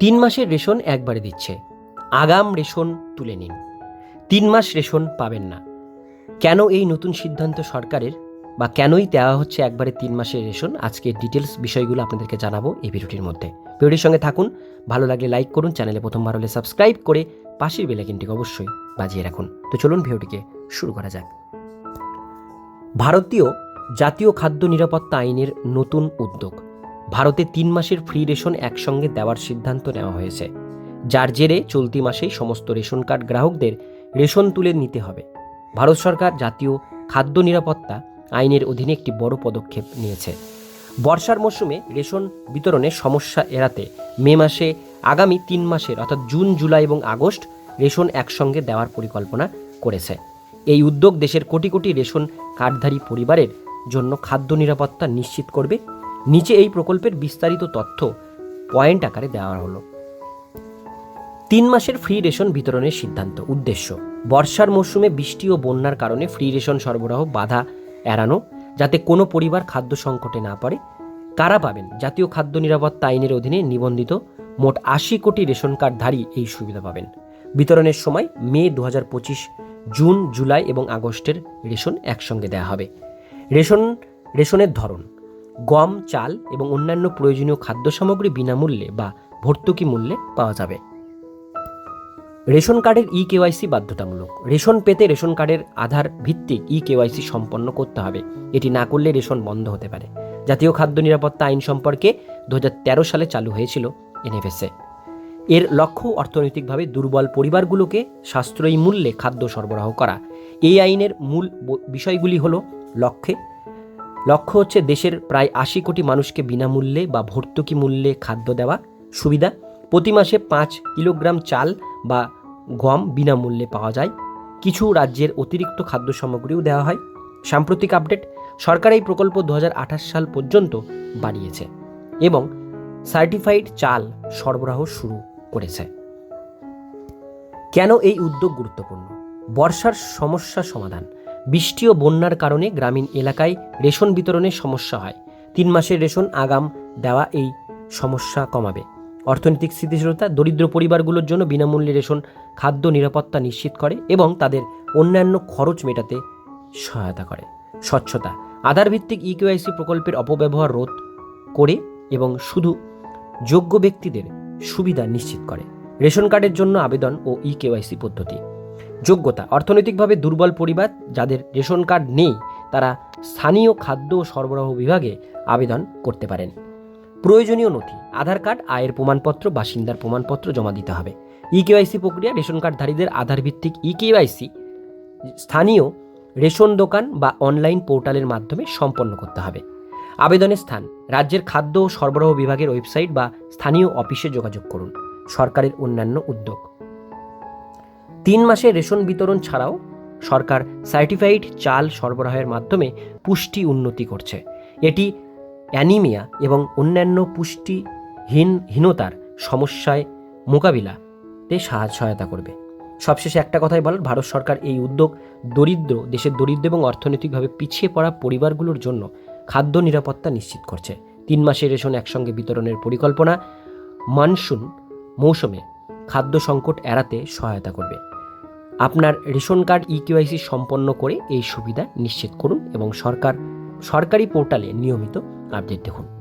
তিন মাসের রেশন একবারে দিচ্ছে। আগাম রেশন তুলে নিন। তিন মাস রেশন পাবেন না। কেন এই নতুন সিদ্ধান্ত সরকারের বা কেনই দেওয়া হচ্ছে একবারে তিন মাসের রেশন? আজকে ডিটেলস বিষয়গুলো আপনাদেরকে জানাব এই ভিডিওটির মধ্যে। ভিডিওটির সঙ্গে থাকুন। ভালো লাগলে লাইক করুন, চ্যানেলে প্রথমবার হলে সাবস্ক্রাইব করে পাশের বেলাইকিনটিকে অবশ্যই বাজিয়ে রাখুন। তো চলুন ভিডিওটিকে শুরু করা যাক। ভারতীয় জাতীয় খাদ্য নিরাপত্তা আইনের নতুন উদ্যোগ। ভারতে তিন মাসের ফ্রি রেশন একসঙ্গে দেওয়ার সিদ্ধান্ত নেওয়া হয়েছে। যার জেরে চলতি মাসেই সমস্ত রেশন কার্ড গ্রাহকদের রেশন তুলে নিতে হবে। ভারত সরকার জাতীয় খাদ্য নিরাপত্তা আইনের অধীনে একটি বড় পদক্ষেপ নিয়েছে। বর্ষার মরশুমে রেশন বিতরণে সমস্যা এড়াতে মে মাসে আগামী তিন মাসের অর্থাৎ জুন, জুলাই এবং আগস্ট রেশন একসঙ্গে দেওয়ার পরিকল্পনা করেছে। এই উদ্যোগ দেশের কোটি কোটি রেশন কার্ডধারী পরিবারের জন্য খাদ্য নিরাপত্তা নিশ্চিত করবে নিচে এই প্রকল্পের বিস্তারিত তথ্য পয়েন্ট আকারে দেওয়া হলো। তিন মাসের ফ্রি রেশন বিতরণের সিদ্ধান্ত, উদ্দেশ্য, বর্ষার মরশুমে বৃষ্টি ও বন্যার কারণে ফ্রি রেশন সরবরাহ বাধা এড়ানো, যাতে কোনো পরিবার খাদ্য সংকটে না পড়ে। কারা পাবেন? জাতীয় খাদ্য নিরাপত্তা আইনের অধীনে নিবন্ধিত মোট আশি কোটি রেশন কার্ডধারী এই সুবিধা পাবেন। বিতরণের সময় মে দু হাজার পঁচিশ, জুন, জুলাই এবং আগস্টের রেশন একসঙ্গে দেওয়া হবে। রেশন, রেশনের ধরন গম, চাল এবং অন্যান্য প্রয়োজনীয় খাদ্য সামগ্রী বিনামূল্যে বা ভর্তুকি মূল্যে পাওয়া যাবে। রেশন কার্ডের ই কেওয়াইসি বাধ্যতামূলক। রেশন পেতে রেশন কার্ডের আধার ভিত্তিক ই কেওয়াইসি সম্পন্ন করতে হবে। এটি না করলে রেশন বন্ধ হতে পারে। জাতীয় খাদ্য নিরাপত্তা আইন সম্পর্কে দু হাজার তেরো সালে চালু হয়েছিল এনএফএসএ এর লক্ষ্য অর্থনৈতিকভাবে দুর্বল পরিবারগুলোকে সাশ্রয়ী মূল্যে খাদ্য সরবরাহ করা। এই আইনের মূল বিষয়গুলি হলো লক্ষ্যে লক্ষ্য হচ্ছে দেশের প্রায় আশি কোটি মানুষকে বিনামূল্যে বা ভর্তুকি মূল্যে খাদ্য দেওয়া সুবিধা। প্রতি মাসে পাঁচ কিলোগ্রাম চাল বা গম বিনামূল্যে পাওয়া যায়। কিছু রাজ্যের অতিরিক্ত খাদ্য সামগ্রীও দেওয়া হয়। সাম্প্রতিক আপডেট সরকার এই প্রকল্প দু হাজার আঠাশ সাল পর্যন্ত বাড়িয়েছে এবং সার্টিফাইড চাল সরবরাহ শুরু করেছে। কেন এই উদ্যোগ গুরুত্বপূর্ণ? বর্ষার সমস্যা সমাধান। বৃষ্টি ও বন্যার কারণে গ্রামীণ এলাকায় রেশন বিতরণে সমস্যা হয়। তিন মাসের রেশন আগাম দেওয়া এই সমস্যা কমাবে। অর্থনৈতিক স্থিতিশীলতা দরিদ্র পরিবারগুলোর জন্য বিনামূল্যে রেশন, খাদ্য নিরাপত্তা নিশ্চিত করে এবং তাদের অন্যান্য খরচ মেটাতে সহায়তা করে। স্বচ্ছতা আধার ভিত্তিক ইকেওয়াইসি প্রকল্পের অপব্যবহার রোধ করে এবং শুধু যোগ্য ব্যক্তিদের সুবিধা নিশ্চিত করে। রেশন কার্ডের জন্য আবেদন ও ই কেওয়াইসি পদ্ধতি। যোগ্যতা। অর্থনৈতিকভাবে দুর্বল পরিবার যাদের রেশন কার্ড নেই, তারা স্থানীয় খাদ্য সরবরাহ বিভাগে আবেদন করতে পারেন। প্রয়োজনীয় নথি, আধার কার্ড, আয়ের প্রমাণপত্র, বাসিন্দার প্রমাণপত্র জমা দিতে হবে। ই কেওয়াইসি প্রক্রিয়া, রেশন কার্ডধারীদের আধার ভিত্তিক ই কেওয়াইসি স্থানীয় রেশন দোকান বা অনলাইন পোর্টালের মাধ্যমে সম্পন্ন করতে হবে। আবেদনের স্থান, রাজ্যের খাদ্য ও সরবরাহ বিভাগের ওয়েবসাইট বা স্থানীয় অফিসে যোগাযোগ করুন। সরকারের অন্যান্য উদ্যোগ। তিন মাসে রেশন বিতরণ ছাড়াও সরকার সার্টিফাইড চাল সরবরাহের মাধ্যমে পুষ্টি উন্নতি করছে। এটি অ্যানিমিয়া এবং অন্যান্য পুষ্টিহীন হীনতার সমস্যায় মোকাবিলাতে সহায়তা করবে। সবশেষে একটা কথাই বলার ভারত সরকার এই উদ্যোগ দরিদ্র, দেশের দরিদ্র এবং অর্থনৈতিকভাবে পিছিয়ে পড়া পরিবারগুলোর জন্য খাদ্য নিরাপত্তা নিশ্চিত করছে। তিন মাসের রেশন একসঙ্গে বিতরণের পরিকল্পনা মনসুন মৌসুমে খাদ্য সংকট এড়াতে সহায়তা করবে। আপনার রেশন কার্ড ইকিউআইসি সম্পন্ন করে এই সুবিধা নিশ্চিত করুন এবং সরকার, সরকারি পোর্টালে নিয়মিত আপডেট দেখুন।